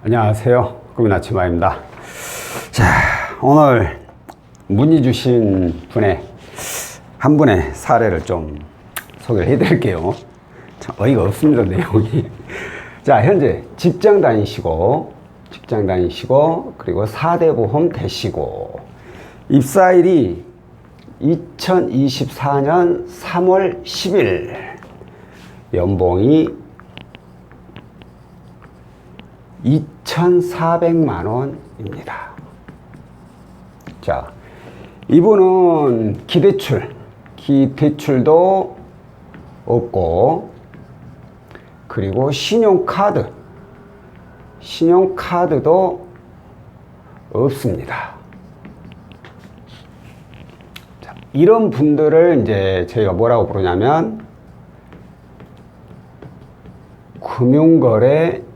안녕하세요. 꿈이 나치마입니다. 자, 오늘 문의 주신 분의 한 분의 사례를 좀 소개를 해드릴게요. 참 어이가 없습니다, 내용이. 자, 현재 직장 다니시고, 직장 다니시고, 그리고 4대 보험 되시고, 입사일이 2024년 3월 10일, 연봉이 2,400만 원입니다. 자, 이분은 기대출, 기대출도 없고, 그리고 신용카드, 신용카드도 없습니다. 자, 이런 분들을 이제 저희가 뭐라고 부르냐면, 금융거래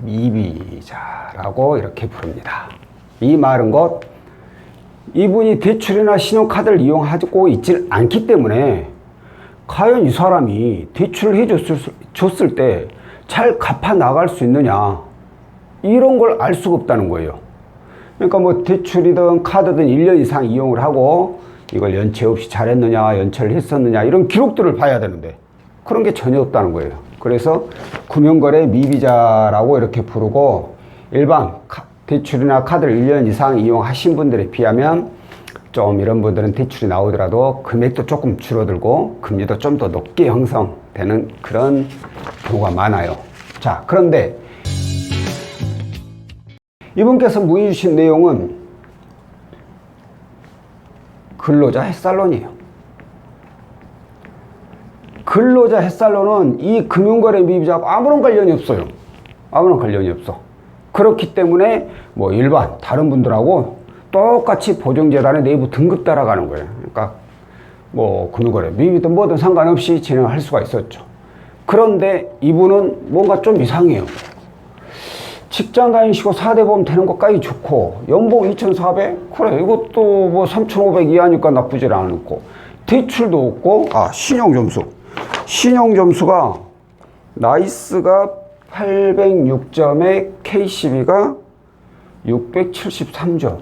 미비자라고 이렇게 부릅니다. 이 말은 곧 이분이 대출이나 신용카드를 이용하고 있질 않기 때문에 과연 이 사람이 대출을 해줬을 줬을 때 잘 갚아 나갈 수 있느냐 이런 걸 알 수가 없다는 거예요. 그러니까 뭐 대출이든 카드든 1년 이상 이용을 하고 이걸 연체 없이 잘했느냐 연체를 했었느냐 이런 기록들을 봐야 되는데 그런 게 전혀 없다는 거예요. 그래서 금융거래 미비자라고 이렇게 부르고 일반 카- 대출이나 카드를 1년 이상 이용하신 분들에 비하면 좀 이런 분들은 대출이 나오더라도 금액도 조금 줄어들고 금리도 좀 더 높게 형성되는 그런 경우가 많아요. 자, 그런데 이분께서 문의 주신 내용은 근로자 햇살론이에요. 근로자 햇살론은 이 금융거래 미비자하고 아무런 관련이 없어요. 아무런 관련이 없어. 그렇기 때문에 뭐 일반 다른 분들하고 똑같이 보증재단의 내부 등급 따라가는 거예요. 그러니까 뭐 금융거래 미비든 뭐든 상관없이 진행할 수가 있었죠. 그런데 이분은 뭔가 좀 이상해요. 직장 다니시고 4대 보험 되는 것까지 좋고 연봉 2,400? 그래 이것도 뭐 3,500 이하니까 나쁘질 않고 대출도 없고 아 신용 점수 신용 점수가 나이스가 806점에 K12가 673점.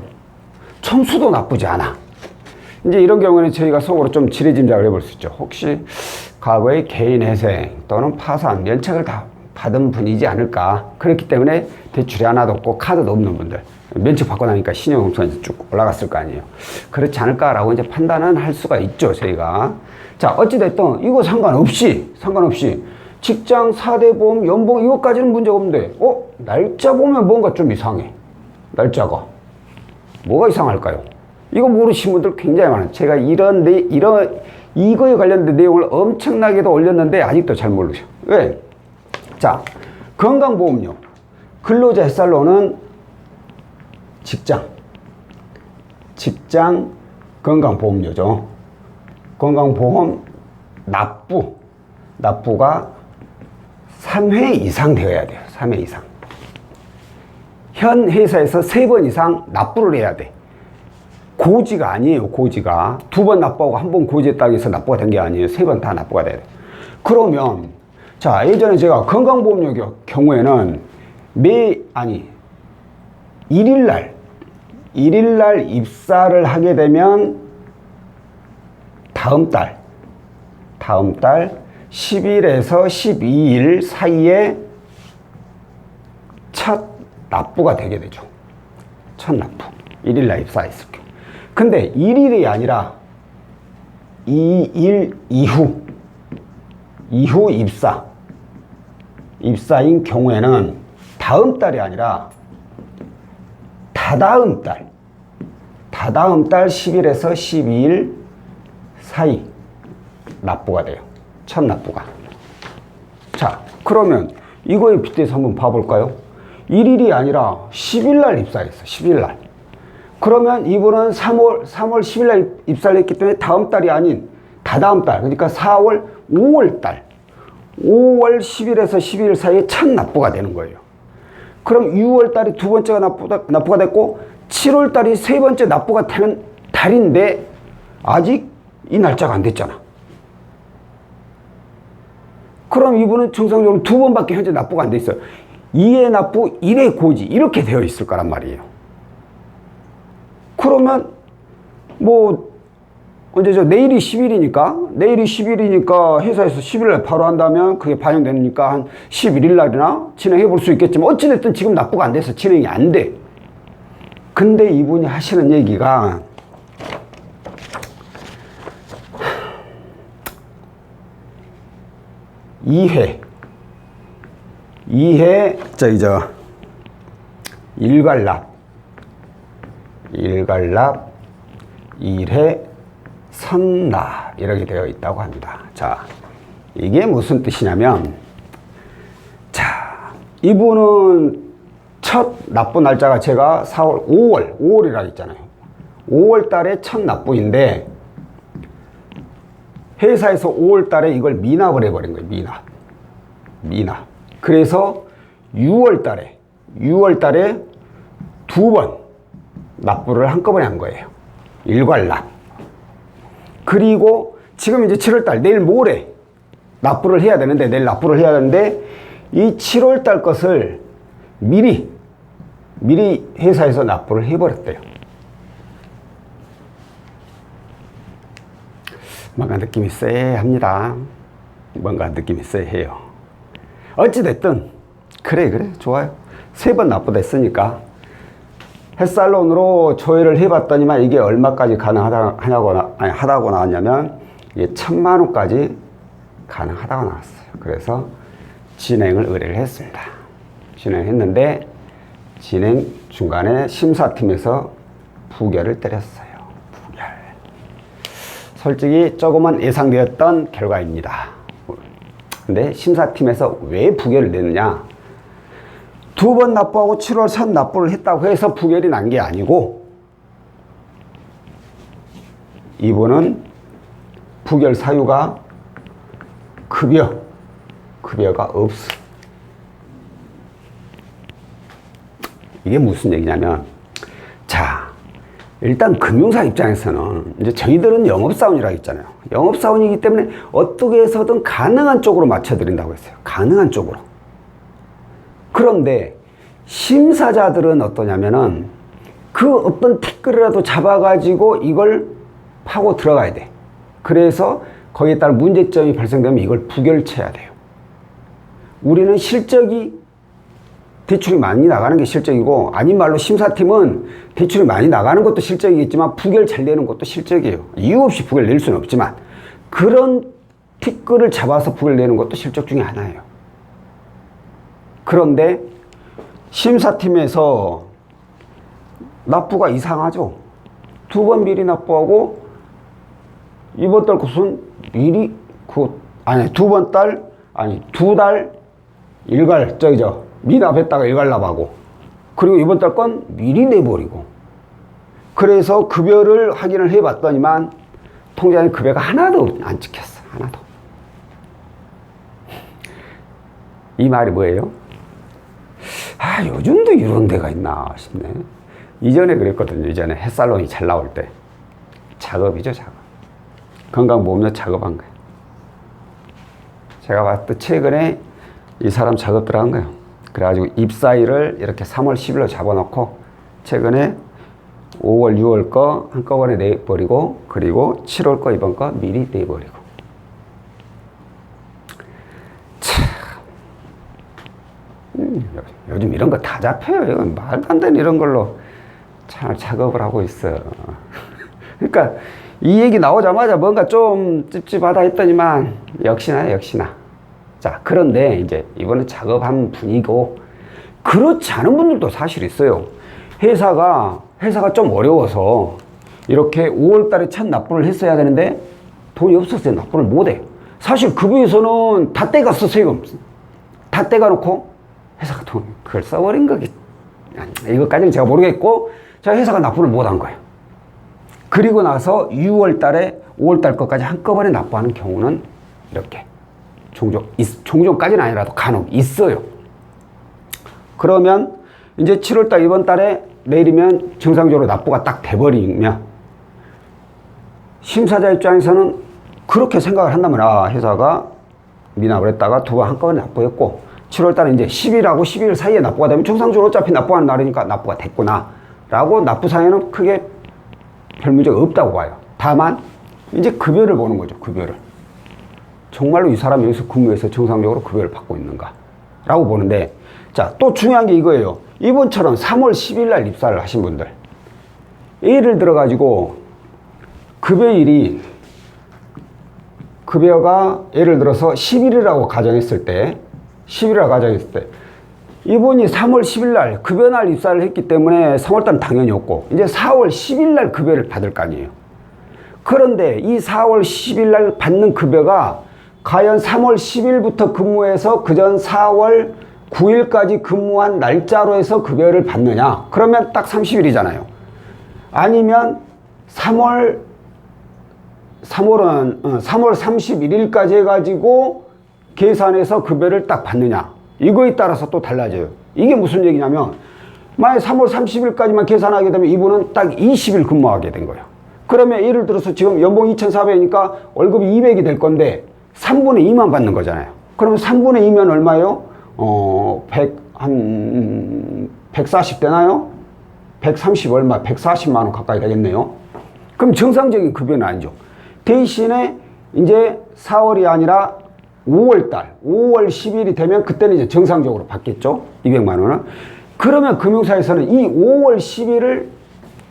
점수도 나쁘지 않아. 이제 이런 경우는 저희가 속으로 좀 지레짐작을 해볼 수 있죠. 혹시 과거에 개인 회생 또는 파산 면책을 다 받은 분이지 않을까. 그렇기 때문에 대출이 하나도 없고 카드도 없는 분들. 면책 받고 나니까 신용점수가 쭉 올라갔을 거 아니에요. 그렇지 않을까라고 이제 판단은 할 수가 있죠 저희가 자 어찌됐든 이거 상관없이 상관없이 직장 4대 보험 연봉 이것까지는 문제가 없는데 어 날짜 보면 뭔가 좀 이상해 날짜가 뭐가 이상할까요? 이거 모르시는 분들 굉장히 많아요. 제가 이런, 내, 이런, 이거에 관련된 내용을 엄청나게도 올렸는데 아직도 잘 모르셔. 왜? 자, 건강보험료. 근로자 햇살로는 직장. 직장 건강보험료죠. 건강보험 납부. 납부가 3회 이상 되어야 돼요. 3회 이상. 현 회사에서 세번 이상 납부를 해야 돼. 고지가 아니에요, 고지가. 두 번 납부하고 한 번 고지했다고 해서 납부가 된 게 아니에요. 세 번 다 납부가 돼야 돼. 그러면, 자, 예전에 제가 건강보험료 경우에는 매, 아니, 1일날, 1일날 입사를 하게 되면 다음 달, 다음 달 10일에서 12일 사이에 첫 납부가 되게 되죠. 첫 납부. 1일날 입사했을 경우. 근데 1일이 아니라 2일 이후, 이후 입사. 입사인 경우에는 다음 달이 아니라 다다음 달, 다다음 달 10일에서 12일 사이 납부가 돼요. 첫 납부가. 자, 그러면 이거에 빗대서 한번 봐볼까요? 1일이 아니라 10일 날 입사했어. 10일 날. 그러면 이분은 3월 3월 10일 날 입사를 했기 때문에 다음 달이 아닌 다다음 달. 그러니까 4월 5월 달. 5월 10일에서 12일 사이에 첫 납부가 되는 거예요. 그럼 6월 달이 두 번째가 납부가, 납부가 됐고 7월 달이 세 번째 납부가 되는 달인데 아직 이 날짜가 안 됐잖아. 그럼 이분은 정상적으로 두 번밖에 현재 납부가 안 돼 있어요. 2의 납부, 1의 고지 이렇게 되어 있을 거란 말이에요. 그러면 뭐 언제죠? 내일이 10일이니까 내일이 10일이니까 회사에서 10일날 바로 한다면 그게 반영되니까 한 11일 날이나 진행해 볼 수 있겠지만 어찌됐든 지금 납부가 안 돼서 진행이 안 돼. 근데 이분이 하시는 얘기가 이해 이해 저기 저 일괄납 일괄납 일해 선납 이렇게 되어 있다고 합니다. 자 이게 무슨 뜻이냐면 자 이분은 첫 납부 날짜가 제가 4월 5월 5월이라 했잖아요. 5월 달에 첫 납부인데 회사에서 5월 달에 이걸 미납을 해버린 거예요. 미납. 미납. 그래서 6월 달에, 6월 달에 두 번 납부를 한꺼번에 한 거예요. 일괄납. 그리고 지금 이제 7월 달, 내일 모레 납부를 해야 되는데, 내일 납부를 해야 되는데, 이 7월 달 것을 미리, 미리 회사에서 납부를 해버렸대요. 뭔가 느낌이 쎄합니다. 뭔가 느낌이 쎄해요. 어찌됐든, 그래, 그래, 좋아요. 세 번 납부됐으니까. 햇살론으로 조회를 해봤더니만 이게 얼마까지 가능하다고, 나, 아니, 하다고 나왔냐면, 이게 천만 원까지 가능하다고 나왔어요. 그래서 진행을 의뢰를 했습니다. 진행했는데, 진행 중간에 심사팀에서 부결을 때렸어요. 솔직히 조금은 예상되었던 결과입니다. 근데 심사팀에서 왜 부결을 냈느냐? 두 번 납부하고 7월 첫 납부를 했다고 해서 부결이 난 게 아니고 이분은 부결 사유가 급여, 급여가 없어. 이게 무슨 얘기냐면, 자, 일단 금융사 입장에서는 이제 저희들은 영업사원이라고 했잖아요. 영업사원이기 때문에 어떻게 해서든 가능한 쪽으로 맞춰드린다고 했어요. 가능한 쪽으로. 그런데 심사자들은 어떠냐면은 그 어떤 티끌이라도 잡아가지고 이걸 파고 들어가야 돼. 그래서 거기에 따라 문제점이 발생되면 이걸 부결쳐야 돼요. 우리는 실적이 대출이 많이 나가는 게 실적이고 아닌 말로 심사팀은 대출이 많이 나가는 것도 실적이겠지만 부결 잘 되는 것도 실적이에요. 이유 없이 부결 낼 수는 없지만 그런 티끌을 잡아서 부결 내는 것도 실적 중에 하나예요. 그런데 심사팀에서 납부가 이상하죠. 두 번 미리 납부하고 이번 달 것은 미리 그 아니 두 번 달 아니 두 달 일괄 저기 저 미납했다가 일괄납하고 그리고 이번 달 건 미리 내버리고. 그래서 급여를 확인을 해봤더니만 통장에 급여가 하나도 안 찍혔어 하나도. 이 말이 뭐예요? 아 요즘도 이런 데가 있나 싶네. 이전에 그랬거든요. 이전에 햇살론이 잘 나올 때. 작업이죠 작업. 건강보험료 작업한 거예요. 제가 봤을 때 최근에 이 사람 작업 들어간 거예요 그래가지고 입사일을 이렇게 3월 10일로 잡아놓고 최근에 5월 6월 거 한꺼번에 내버리고 그리고 7월 거 이번 거 미리 내버리고 음, 요즘 이런 거 다 잡혀요. 이건 말도 안 되는 이런 걸로 참 작업을 하고 있어. 그러니까 이 얘기 나오자마자 뭔가 좀 찝찝하다 했더니만 역시나 역시나. 자, 그런데 이제 이번에 작업한 분이고 그렇지 않은 분들도 사실 있어요. 회사가 회사가 좀 어려워서 이렇게 5월 달에 첫 납부를 했어야 되는데 돈이 없었어요. 납부를 못 해. 사실 급여에서는 다 떼갔어, 세금. 다 떼가놓고 회사가 돈, 그걸 써버린 거겠. 아니, 이것까지는 제가 모르겠고, 제가 회사가 납부를 못 한 거예요. 그리고 나서 6월 달에 5월 달 것까지 한꺼번에 납부하는 경우는 이렇게. 종종, 있, 종종까지는 아니라도 간혹 있어요. 그러면 이제 7월 달 이번 달에 내일이면 정상적으로 납부가 딱 돼버리면 심사자 입장에서는 그렇게 생각을 한다면 아 회사가 미납을 했다가 두 번 한꺼번에 납부했고 7월달에 이제 10일하고 12일 사이에 납부가 되면 정상적으로 어차피 납부하는 날이니까 납부가 됐구나. 라고 납부 사유는 크게 별 문제가 없다고 봐요. 다만 이제 급여를 보는 거죠. 급여를. 정말로 이 사람이 여기서 근무해서 정상적으로 급여를 받고 있는가? 라고 보는데 자, 또 중요한 게 이거예요. 이번처럼 3월 10일 날 입사를 하신 분들. 예를 들어 가지고 급여일이 급여가 예를 들어서 10일이라고 가정했을 때 10일이라고 가정했을 때 이분이 3월 10일 날 급여 날 입사를 했기 때문에 3월 달은 당연히 없고 이제 4월 10일 날 급여를 받을 거 아니에요. 그런데 이 4월 10일 날 받는 급여가 과연 3월 10일부터 근무해서 그전 4월 9일까지 근무한 날짜로 해서 급여를 받느냐? 그러면 딱 30일이잖아요. 아니면 3월 3월은 3월 31일까지 해가지고 계산해서 급여를 딱 받느냐 이거에 따라서 또 달라져요. 이게 무슨 얘기냐면 만약 3월 30일까지만 계산하게 되면 이분은 딱 20일 근무하게 된 거예요. 그러면 예를 들어서 지금 연봉 2,400이니까 월급이 200이 될 건데 3분의 2만 받는 거잖아요. 그러면 3분의 2면 얼마예요? 어, 100, 한, 140 되나요? 130 얼마, 140만 원 가까이 되겠네요. 그럼 정상적인 급여는 아니죠. 대신에 이제 4월이 아니라 5월 달, 5월 10일이 되면 그때는 이제 정상적으로 받겠죠. 200만 원은. 그러면 금융사에서는 이 5월 10일을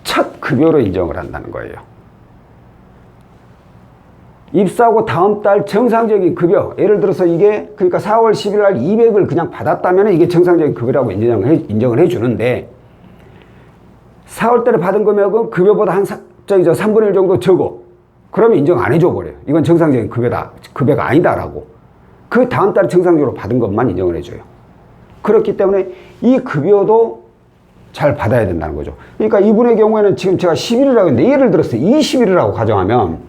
첫 급여로 인정을 한다는 거예요. 입사하고 다음 달 정상적인 급여, 예를 들어서 이게 그러니까 4월 10일 날 200을 그냥 받았다면 이게 정상적인 급여라고 인정을, 해, 인정을 해 주는데 4월 달에 받은 금액은 급여보다 한 사, 저기 저 3분의 1 정도 적어. 그러면 인정 안 해줘 버려요. 이건 정상적인 급여다, 급여가 아니다라고. 그 다음 달에 정상적으로 받은 것만 인정을 해줘요. 그렇기 때문에 이 급여도 잘 받아야 된다는 거죠. 그러니까 이분의 경우에는 지금 제가 10일이라고 했는데 예를 들어서 20일이라고 가정하면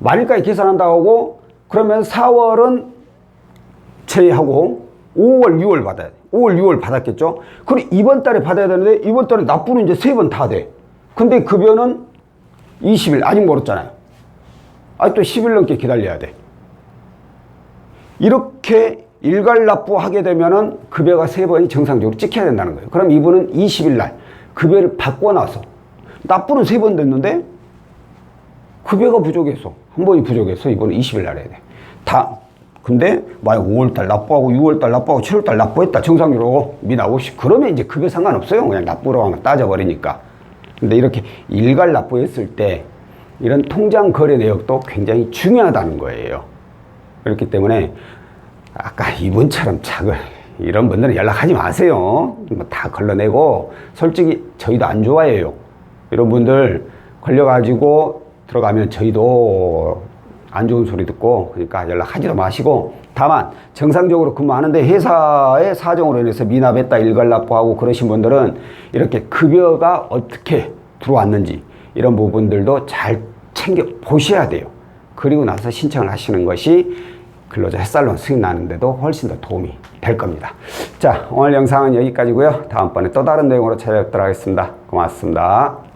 말일까지 계산한다고 하고 그러면 4월은 제외하고 5월, 6월 받아야 돼. 5월, 6월 받았겠죠? 그리고 이번 달에 받아야 되는데 이번 달에 납부는 이제 세 번 다 돼. 근데 급여는 20일, 아직 멀었잖아요. 아직도 10일 넘게 기다려야 돼. 이렇게 일괄 납부하게 되면은 급여가 세 번이 정상적으로 찍혀야 된다는 거예요. 그럼 이분은 20일 날 급여를 받고 나서 납부는 세 번 됐는데 급여가 부족해서 한 번이 부족해서 이번은 20일 날 해야 돼. 다 근데 만약 5월 달 납부하고 6월 달 납부하고 7월 달 납부했다 정상적으로 미납 없이 그러면 이제 급여 상관없어요. 그냥 납부로 하면 따져버리니까. 근데 이렇게 일괄 납부했을 때 이런 통장 거래 내역도 굉장히 중요하다는 거예요. 그렇기 때문에 아까 이분처럼 작은 이런 분들은 연락하지 마세요. 뭐다 걸러내고 솔직히 저희도 안 좋아해요. 이런 분들 걸려가지고 들어가면 저희도 안 좋은 소리 듣고 그러니까 연락하지도 마시고 다만 정상적으로 근무하는데 회사의 사정으로 인해서 미납했다 일괄 납부하고 그러신 분들은 이렇게 급여가 어떻게 들어왔는지 이런 부분들도 잘 챙겨 보셔야 돼요. 그리고 나서 신청을 하시는 것이 근로자 햇살론 수익 나는데도 훨씬 더 도움이 될 겁니다. 자, 오늘 영상은 여기까지고요. 다음번에 또 다른 내용으로 찾아뵙도록 하겠습니다. 고맙습니다.